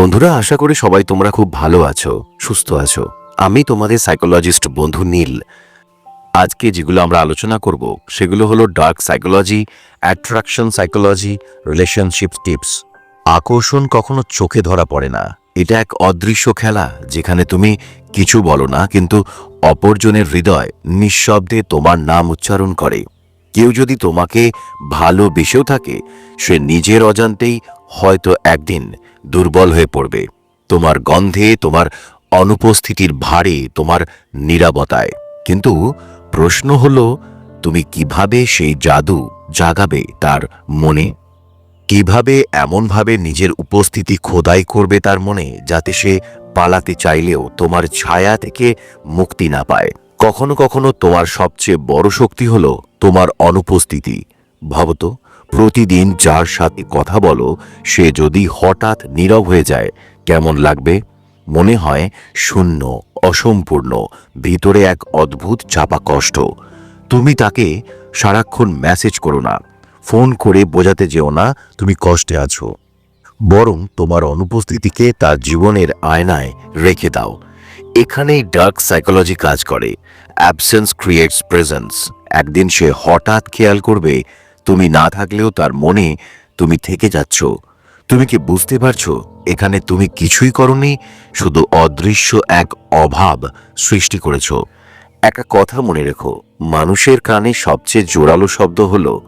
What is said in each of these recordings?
বন্ধুরা, আশা করি সবাই তোমরা খুব ভালো আছো, সুস্থ আছো। আমি তোমাদের সাইকোলজিস্ট বন্ধু নীল। আজকে যেগুলো আমরা আলোচনা করব, সেগুলো হলো dark psychology attraction psychology relationship tips আকর্ষণ কখনো চোখে ধরা পড়ে না। এটা এক অদৃশ্য খেলা, যেখানে তুমি কিছু বলো না, কিন্তু অপরজনের হৃদয় নিঃশব্দে তোমার নাম উচ্চারণ করে। কেউ যদি তোমাকে ভালোবেসেও থাকে, সে নিজের অজান্তেই হয়তো একদিন দুর্বল হয়ে পড়বে। তোমার গন্ধে, তোমার অনুপস্থিতির ভারে, তোমার নিরাপত্তায় কিন্তু প্রশ্ন হলো, তুমি কীভাবে সেই জাদু জাগাবে তার মনে? কীভাবে এমনভাবে নিজের উপস্থিতি খোদাই করবে তার মনে, যাতে সে পালাতে চাইলেও তোমার ছায়া থেকে মুক্তি না পায়? কখনো কখনো তোমার সবচেয়ে বড় শক্তি হলো তোমার অনুপস্থিতি। ভাবতো প্রতিদিন যার সাথে কথা বলো, সে যদি হঠাৎ নীরব হয়ে যায়, কেমন লাগবে? মনে হয় শূন্য, অসম্পূর্ণ, ভিতরে এক অদ্ভুত চাপা কষ্ট। তুমি তাকে সারাক্ষণ মেসেজ করো না ফোন করে বোঝাতে যেও না তুমি কষ্টে আছো। বরং তোমার অনুপস্থিতিকে তার জীবনের আয়নায় রেখে দাও। এখানেই ডার্ক সাইকোলজি কাজ করে। অ্যাবসেন্স ক্রিয়েটস প্রেজেন্স একদিন সে হঠাৎ খেয়াল করবে তুমি না থাকলেও তার মনে তুমি থেকে যাচ্ছ। তুমি কি বুঝতে পারছ? এখানে তুমি কিছুই করনি, শুধু অদৃশ্য এক অভাব সৃষ্টি করেছ। একটা কথা মনে রেখো, মানুষের কানে সবচেয়ে জোরালো শব্দ হল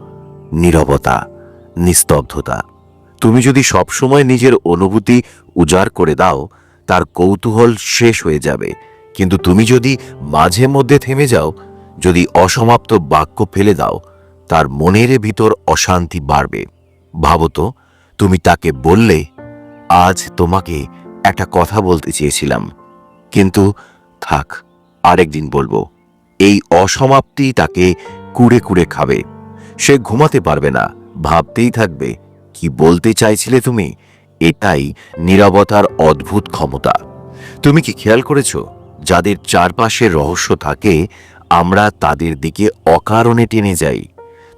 নীরবতা, নিস্তব্ধতা। তুমি যদি সবসময় নিজের অনুভূতি উজাড় করে দাও, তার কৌতূহল শেষ হয়ে যাবে। কিন্তু তুমি যদি মাঝে মধ্যে থেমে যাও, যদি অসমাপ্ত বাক্য ফেলে দাও তার মনের ভিতর অশান্তি বাড়বে। ভাবতো, তুমি তাকে বললে, আজ তোমাকে একটা কথা বলতে চেয়েছিলাম। কিন্তু থাক, আরেকদিন বলব। এই অসমাপ্তি তাকে কুড়ে কুড়ে খাবে। সে ঘুমাতে পারবে না, ভাবতেই থাকবে, কি বলতে চাইছিলে তুমি? এটাই নীরবতার অদ্ভুত ক্ষমতা। তুমি কি খেয়াল করেছ? যাদের চারপাশে রহস্য থাকে, আমরা তাদের দিকে অকারণে টেনে যাই।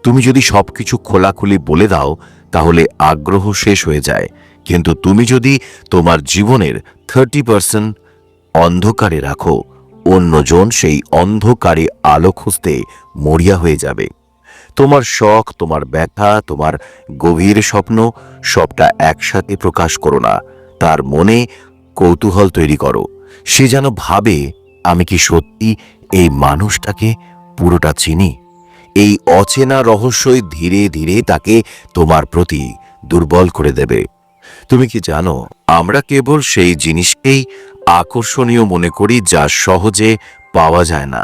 তুমি যদি সবকিছু খোলাখুলি বলে দাও, তাহলে আগ্রহ শেষ হয়ে যায়। কিন্তু তুমি যদি তোমার জীবনের থার্টি পার্সেন্ট অন্ধকারে রাখো, অন্যজন সেই অন্ধকারে আলো খুঁজতে মরিয়া হয়ে যাবে। তোমার শখ, তোমার ব্যথা, তোমার গভীর স্বপ্ন, সবটা একসাথে প্রকাশ করো না। তার মনে কৌতূহল তৈরি করো। সে যেন ভাবে, আমি কি সত্যি এই মানুষটাকে পুরোটা চিনি? এই অচেনা রহস্যই ধীরে ধীরে তাকে তোমার প্রতি দুর্বল করে দেবে। তুমি কি জানো, আমরা কেবল সেই জিনিসকেই আকর্ষণীয় মনে করি যা সহজে পাওয়া যায় না।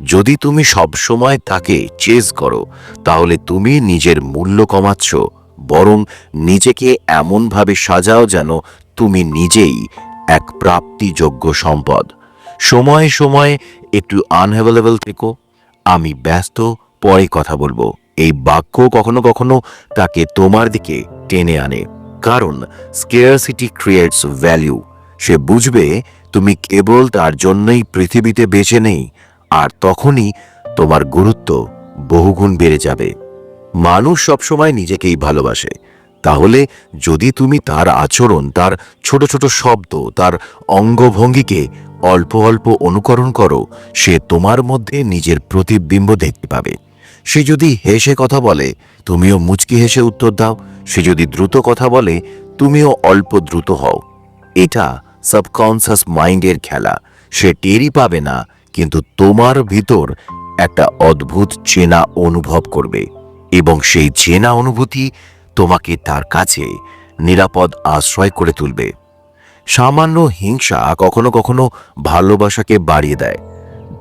যদি তুমি সবসময় তাকে চেজ করো, তাহলে তুমি নিজের মূল্য কমাচ্ছ, বরং নিজেকে এমনভাবে সাজাও যেন তুমি নিজেই এক প্রাপ্তিযোগ্য সম্পদ। সময়ে সময়ে একটু আনঅ্যাভেলেবল থেকো, আমি ব্যস্ত পরে কথা বলব। এই বাক্য কখনো কখনো তাকে তোমার দিকে টেনে আনে। কারণ স্কেয়ারসিটি ক্রিয়েটস ভ্যালিউ সে বুঝবে তুমি কেবল তার জন্যই পৃথিবীতে বেঁচে নেই, আর তখনই তোমার গুরুত্ব বহুগুণ বেড়ে যাবে। মানুষ সবসময় নিজেকেই ভালোবাসে। তাহলে যদি তুমি তার আচরণ, তার ছোট ছোট শব্দ, তার অঙ্গভঙ্গিকে অল্প অল্প অনুকরণ করো, সে তোমার মধ্যে নিজের প্রতিবিম্ব দেখতে পাবে। সে যদি হেসে কথা বলে, তুমিও মুচকি হেসে উত্তর দাও। সে যদি দ্রুত কথা বলে, তুমিও অল্প দ্রুত হও। এটা সাবকনসাস মাইন্ডের খেলা। সে টেরই পাবে না, কিন্তু তোমার ভিতর একটা অদ্ভুত চেনা অনুভব করবে। এবং সেই চেনা অনুভূতি তোমাকে তার কাছে নিরাপদ আশ্রয় করে তুলবে। সামান্য হিংসা কখনো কখনো ভালোবাসাকে বাড়িয়ে দেয়।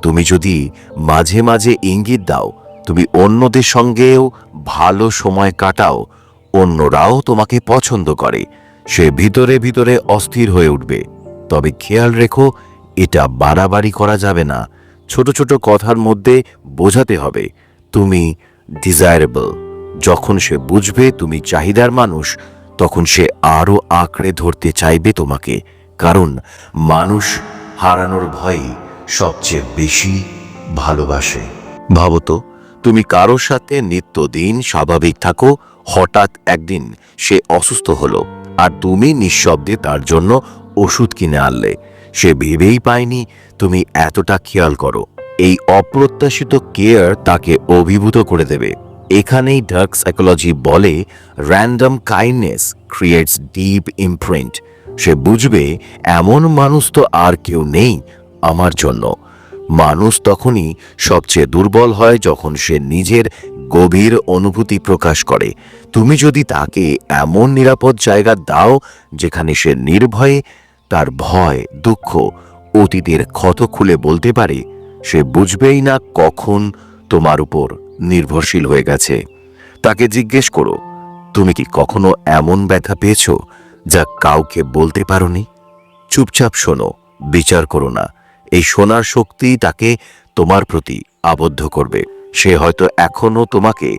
তুমি যদি মাঝে মাঝে ইঙ্গিত দাও তুমি অন্যদের সঙ্গেও ভালো সময় কাটাও, অন্যরাও তোমাকে পছন্দ করে। সে ভিতরে ভিতরে অস্থির হয়ে উঠবে। তবে খেয়াল রেখো, এটা বাড়াবাড়ি করা যাবে না। ছোট ছোট কথার মধ্যে বোঝাতে হবে, তুমি ডিজায়ারেবল যখন সে বুঝবে তুমি চাহিদার মানুষ, তখন সে আরও আঁকড়ে ধরতে চাইবে তোমাকে। কারণ মানুষ হারানোর ভয় সবচেয়ে বেশি ভালোবাসে। ভাবতো তুমি কারোর সাথে নিত্যদিন স্বাভাবিক থাকো, হঠাৎ একদিন সে অসুস্থ হলো আর তুমি নিঃশব্দে তার জন্য ওষুধ কিনে আনলে। সে ভেবেই পায়নি তুমি এতটা খেয়াল করো। এই অপ্রত্যাশিত কেয়ার তাকে অভিভূত করে দেবে। এখানেই ডার্ক সাইকোলজি বলে random kindness creates deep imprint সে বুঝবে, এমন মানুষ তো আর কেউ নেই আমার জন্য। মানুষ তখনই সবচেয়ে দুর্বল হয় যখন সে নিজের গভীর অনুভূতি প্রকাশ করে। তুমি যদি তাকে এমন নিরাপদ জায়গা দাও যেখানে সে নির্ভয়ে, তার ভয়, দুঃখ, অতীতের ক্ষত খুলে বলতে পারে, সে বুঝবেই না কখন তোমার উপর নির্ভরশীল হয়ে গেছে। তাকে জিজ্ঞেস করো, তুমি কি কখনো এমন ব্যথা পেয়েছ যা কাউকে বলতে পারোনি? চুপচাপ শোনো, বিচার করো না। এই শোনার শক্তি তাকে তোমার প্রতি আবদ্ধ করবে। সে হয়তো এখনও তোমাকে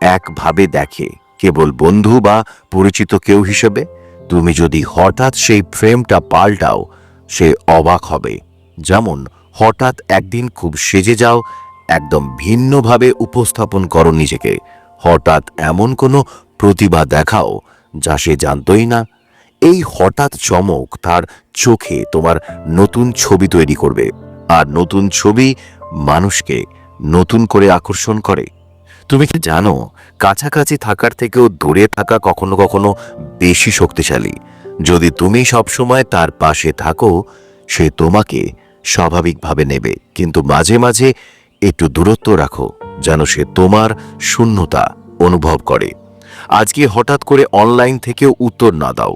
একভাবে দেখে, কেবল বন্ধু বা পরিচিত কেউ হিসেবে। তুমি যদি হঠাৎ সেই ফ্রেমটা পাল্টাও, সে অবাক হবে। যেমন হঠাৎ একদিন খুব সেজে যাও, একদম ভিন্নভাবে উপস্থাপন করো নিজেকে। হঠাৎ এমন কোনো প্রতিভা দেখাও, যা সে জানতই না। এই হঠাৎ চমক তার চোখে তোমার নতুন ছবি তৈরি করবে। আর নতুন ছবি মানুষকে নতুন করে আকর্ষণ করে। তুমি কি জানো, কাছাকাছি থাকার থেকেও দূরে থাকা কখনো কখনো বেশি শক্তিশালী। যদি তুমি সবসময় তার পাশে থাকো, সে তোমাকে স্বাভাবিকভাবে নেবে। কিন্তু মাঝে মাঝে একটু দূরত্ব রাখো, যেন সে তোমার শূন্যতা অনুভব করে। আজকে হঠাৎ করে অনলাইন থেকেও উত্তর না দাও।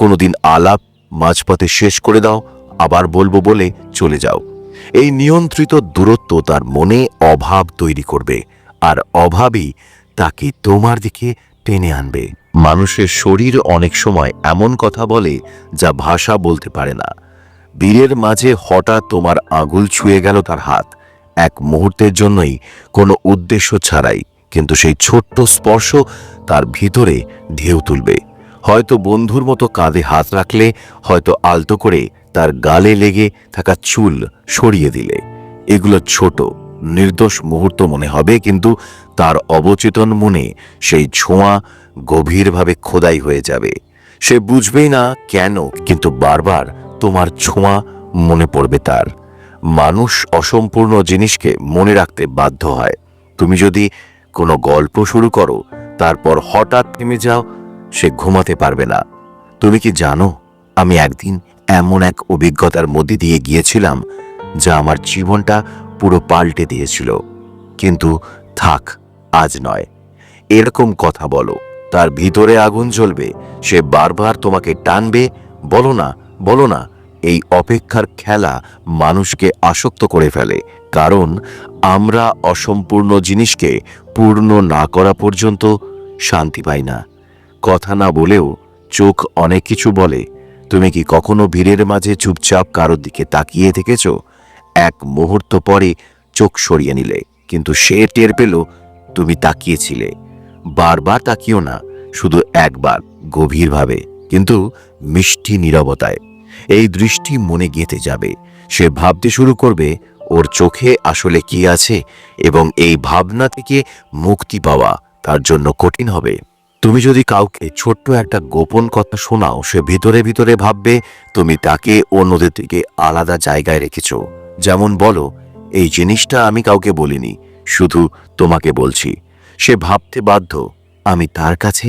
কোনোদিন আলাপ মাঝপথে শেষ করে দাও, আবার বলব বলে চলে যাও। এই নিয়ন্ত্রিত দূরত্ব তার মনে অভাব তৈরি করবে, আর অভাবই তাকে তোমার দিকে টেনে আনবে। মানুষের শরীর অনেক সময় এমন কথা বলে যা ভাষা বলতে পারে না। বীরের মাঝে হঠাৎ তোমার আঙুল ছুঁয়ে গেল তার হাত। এক মুহূর্তের জন্যই কোনো উদ্দেশ্য ছাড়াই, কিন্তু সেই ছোট্ট স্পর্শ তার ভিতরে ঢেউ তুলবে। হয়তো বন্ধুর মতো কাঁধে হাত রাখলে, হয়তো আলতো করে তার গালে লেগে থাকা চুল সরিয়ে দিলে। এগুলো ছোট, নির্দোষ মুহূর্ত মনে হবে, কিন্তু তার অবচেতন মনে সেই ছোঁয়া গভীরভাবে খোদাই হয়ে যাবে। সে বুঝবেই না কেন, কিন্তু বারবার তোমার ছোঁয়া মনে পড়বে তার। মানুষ অসম্পূর্ণ জিনিসকে মনে রাখতে বাধ্য হয়। তুমি যদি কোনো গল্প শুরু করো, তারপর হঠাৎ থেমে যাও সে ঘুমাতে পারবে না। তুমি কি জানো, আমি একদিন এমন এক অভিজ্ঞতার মধ্যে দিয়ে গিয়েছিলাম, যা আমার জীবনটা পুরো পাল্টে দিয়েছিল। কিন্তু থাক, আজ নয়। এরকম কথা বলো, তার ভিতরে আগুন জ্বলবে, সে বারবার তোমাকে টানবে, বলো না বলো না, এই অপেক্ষার খেলা মানুষকে আসক্ত করে ফেলে, কারণ আমরা অসম্পূর্ণ জিনিসকে পূর্ণ না করা পর্যন্ত শান্তি পাই না। কথা না বলেও চোখ অনেক কিছু বলে, তুমি কি কখনো ভিড়ের মাঝে চুপচাপ কারোর দিকে তাকিয়ে থেকেছ? এক মুহূর্ত পরে চোখ সরিয়ে নিলে, কিন্তু সে টের পেল তুমি তাকিয়েছিলে। বারবার তাকিও না, শুধু একবার, গভীরভাবে, কিন্তু মিষ্টি নীরবতায়। এই দৃষ্টি মনে গেঁথে যাবে, সে ভাবতে শুরু করবে, ওর চোখে আসলে কি আছে? এবং এই ভাবনা থেকে মুক্তি পাওয়া তার জন্য কঠিন হবে। তুমি যদি কাউকে ছোট্ট একটা গোপন কথা শোনাও, সে ভিতরে ভিতরে ভাববে, তুমি তাকে অন্যদের থেকে আলাদা জায়গায় রেখেছ। যেমন বলো, এই জিনিসটা আমি কাউকে বলিনি, শুধু তোমাকে বলছি। সে ভাবতে বাধ্য, আমি তার কাছে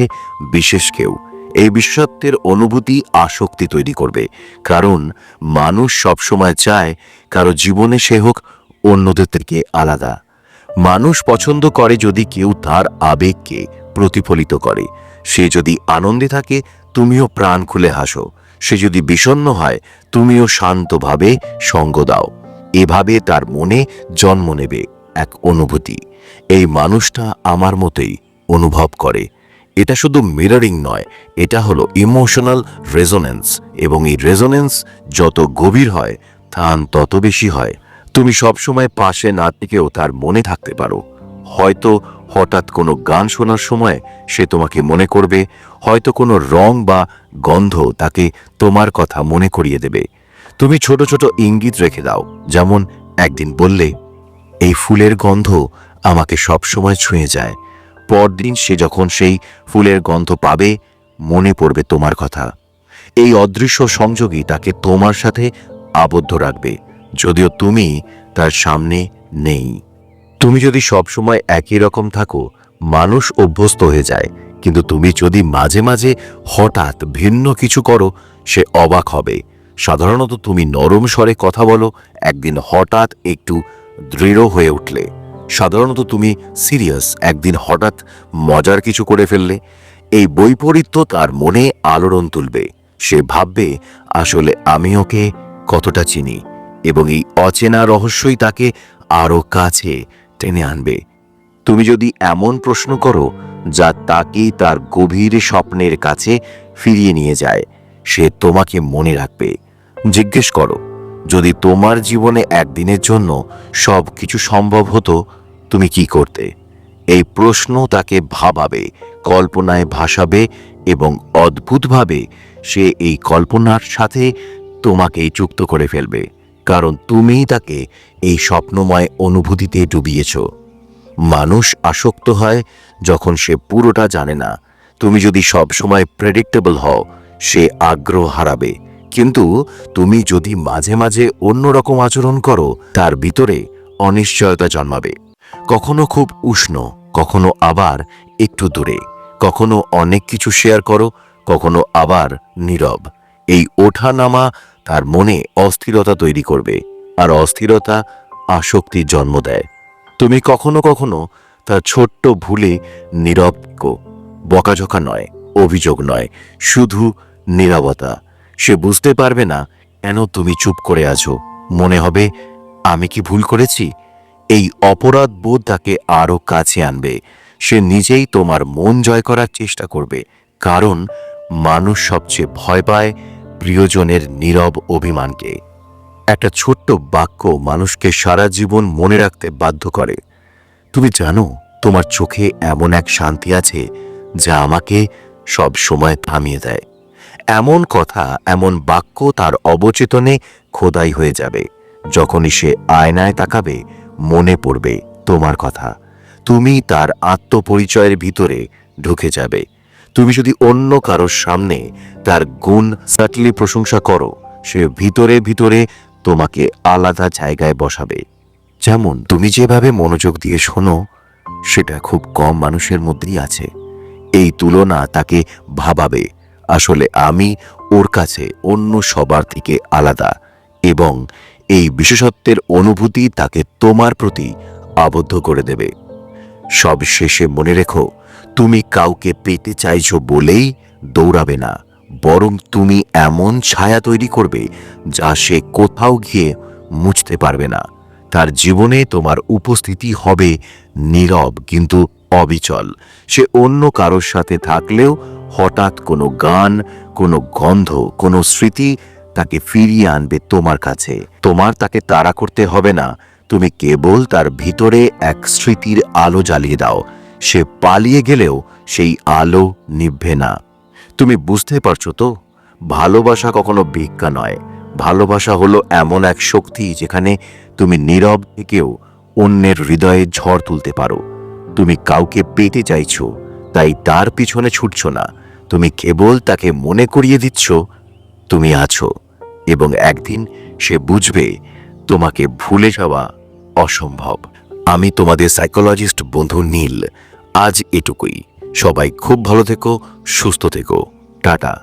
বিশেষ কেউ। এই বিশ্বত্বের অনুভূতি আসক্তি তৈরি করবে, কারণ মানুষ সবসময় চায় কারও জীবনে সে হোক অন্যদের থেকে আলাদা। মানুষ পছন্দ করে যদি কেউ তার আবেগকে প্রতিফলিত করে। সে যদি আনন্দে থাকে, তুমিও প্রাণ খুলে হাসো। সে যদি বিষণ্ণ হয়, তুমিও শান্তভাবে সঙ্গ দাও। এভাবে তার মনে জন্ম নেবে এক অনুভূতি। এই মানুষটা আমার মতোই অনুভব করে। এটা শুধু মিররিং নয়, এটা হলো ইমোশনাল রেজোনেন্স এবং এই রেজোনেন্স যত গভীর হয় থান তত বেশি হয়। তুমি সবসময় পাশে না থেকেও তার মনে থাকতে পারো। হয়তো হঠাৎ কোনো গান শোনার সময় সে তোমাকে মনে করবে, হয়তো কোনো রং বা গন্ধ তাকে তোমার কথা মনে করিয়ে দেবে। তুমি ছোট ছোট ইঙ্গিত রেখে দাও, যেমন একদিন বললে, এই ফুলের গন্ধ আমাকে সবসময় ছুঁয়ে যায়। পরদিন সে যখন সেই ফুলের গন্ধ পাবে, মনে পড়বে তোমার কথা। এই অদৃশ্য সংযোগই তাকে তোমার সাথে আবদ্ধ রাখবে, যদিও তুমি তার সামনে নেই। তুমি যদি সবসময় একই রকম থাকো, মানুষ অভ্যস্ত হয়ে যায়। কিন্তু তুমি যদি মাঝে মাঝে হঠাৎ ভিন্ন কিছু করো, সে অবাক হবে। সাধারণত তুমি নরম স্বরে কথা বলো, একদিন হঠাৎ একটু দৃঢ় হয়ে উঠলে। সাধারণত তুমি সিরিয়াস, একদিন হঠাৎ মজার কিছু করে ফেললে। এই বৈপরীত্য তার মনে আলোড়ন তুলবে। সে ভাববে, আসলে আমি ওকে কতটা চিনি এবং এই অচেনা রহস্যই তাকে আরও কাছে টেনে আনবে। তুমি যদি এমন প্রশ্ন করো, যা তাকে তার গভীর স্বপ্নের কাছে ফিরিয়ে নিয়ে যায়, সে তোমাকে মনে রাখবে। জিজ্ঞেস করো, যদি তোমার জীবনে একদিনের জন্য সব কিছু সম্ভব হতো, তুমি কি করতে? এই প্রশ্ন তাকে ভাবাবে, কল্পনায় ভাসাবে এবং অদ্ভুতভাবে সে এই কল্পনার সাথে তোমাকেই যুক্ত করে ফেলবে। কারণ তুমিই তাকে এই স্বপ্নময় অনুভূতিতে ডুবিয়েছ। মানুষ আসক্ত হয় যখন সে পুরোটা জানে না। তুমি যদি সব সময় প্রেডিক্টেবল হও, সে আগ্রহ হারাবে। কিন্তু তুমি যদি মাঝে মাঝে অন্যরকম আচরণ করো, তার ভিতরে অনিশ্চয়তা জন্মাবে। কখনো খুব উষ্ণ, কখনো আবার একটু দূরে। কখনো অনেক কিছু শেয়ার করো, কখনো আবার নীরব। এই ওঠা নামা তার মনে অস্থিরতা তৈরি করবে আর অস্থিরতা আসক্তির জন্ম দেয়। তুমি কখনো কখনো তার ছোট্ট ভুলে নীরব কো, বকাঝকা নয়, অভিযোগ নয়, শুধু নীরবতা। সে বুঝতে পারবে না, কেন তুমি চুপ করে আছো? মনে হবে আমি কি ভুল করেছি? এই অপরাধ বোধ তাকে আরও কাছে আনবে। সে নিজেই তোমার মন জয় করার চেষ্টা করবে, কারণ মানুষ সবচেয়ে ভয় পায় প্রিয়জনের নীরব অভিমানকে। একটা ছোট্ট বাক্য মানুষকে সারা জীবন মনে রাখতে বাধ্য করে। তুমি জানো, তোমার চোখে এমন এক শান্তি আছে, যা আমাকে সব সময় থামিয়ে দেয়। এমন কথা, এমন বাক্য তার অবচেতনে খোদাই হয়ে যাবে। যখনই সে আয়নায় তাকাবে, মনে পড়বে তোমার কথা। তুমি তার আত্মপরিচয়ের ভিতরে ঢুকে যাবে। তুমি যদি অন্য কারোর সামনে তার গুণ সাটলি প্রশংসা করো, সে ভিতরে ভিতরে তোমাকে আলাদা জায়গায় বসাবে। যেমন তুমি যেভাবে মনোযোগ দিয়ে শোনো, সেটা খুব কম মানুষের মধ্যেই আছে। এই তুলনা তাকে ভাবাবে। আসলে আমি ওর কাছে অন্য সবার থেকে আলাদা এবং এই বিশেষত্বের অনুভূতি তাকে তোমার প্রতি আবদ্ধ করে দেবে। সব শেষে মনে রেখো তুমি কাউকে পেতে চাইছো বলেই দৌড়াবে না, বরং তুমি এমন ছায়া তৈরি করবে যা সে কোথাও গিয়ে মুছতে পারবে না। তার জীবনে তোমার উপস্থিতি হবে নীরব কিন্তু অবিচল। সে অন্য কারোর সাথে থাকলেও হঠাৎ কোনো গান, কোনো গন্ধ, কোনো স্মৃতি তাকে ফিরিয়ে আনবে তোমার কাছে। তোমার তাকে তাড়া করতে হবে না। তুমি কেবল তার ভিতরে এক স্মৃতির আলো জ্বালিয়ে দাও। সে পালিয়ে গেলেও সেই আলো নিভবে না। তুমি বুঝতে পারছ তো? ভালোবাসা কখনো ভিক্ষা নয়। ভালোবাসা হলো এমন এক শক্তি যেখানে তুমি নীরব থেকেও অন্যের হৃদয়ে ঝড় তুলতে পারো। তুমি কাউকে পেতে চাইছো, তাই তার পিছনে ছুটছ না। তুমি কেবল তাকে মনে করিয়ে দিচ্ছ, তুমি আছো। এবং একদিন সে বুঝবে, তোমাকে ভুলে যাওয়া অসম্ভব। আমি তোমাদের সাইকোলজিস্ট বন্ধু নীল। আজ এটুকুই। সবাই খুব ভালো থেকো, সুস্থ থেকো। টাটা।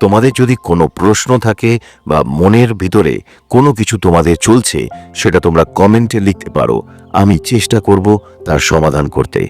তোমাদের যদি কোনো প্রশ্ন থাকে বা মনের ভিতরে কোনো কিছু তোমাদের চলছে, সেটা তোমরা কমেন্টে লিখতে পারো। আমি চেষ্টা করব তার সমাধান করতে।